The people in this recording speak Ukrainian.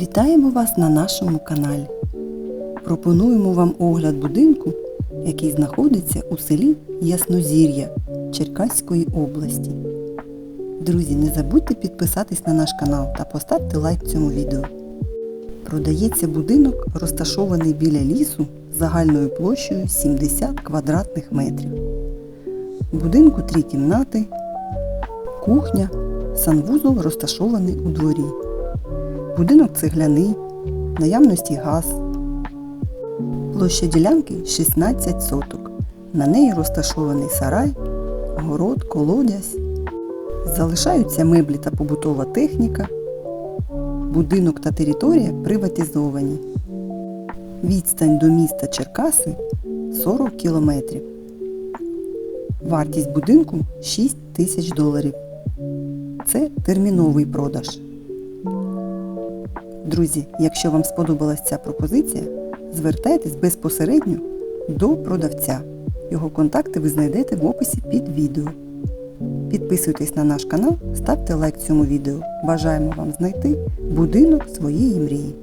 Вітаємо вас на нашому каналі. Пропонуємо вам огляд будинку, який знаходиться у селі Яснозір'я Черкаської області. Друзі, не забудьте підписатись на наш канал та поставте лайк цьому відео. Продається будинок, розташований біля лісу загальною площею 70 квадратних метрів. Будинку три кімнати, кухня, санвузол розташований у дворі. Будинок цегляний, наявності газ. Площа ділянки 16 соток. На неї розташований сарай, город, колодязь. Залишаються меблі та побутова техніка. Будинок та територія приватизовані. Відстань до міста Черкаси 40 кілометрів. Вартість будинку 6 тисяч доларів. Це терміновий продаж. Друзі, якщо вам сподобалася ця пропозиція, звертайтесь безпосередньо до продавця. Його контакти ви знайдете в описі під відео. Підписуйтесь на наш канал, ставте лайк цьому відео. Бажаємо вам знайти будинок своєї мрії.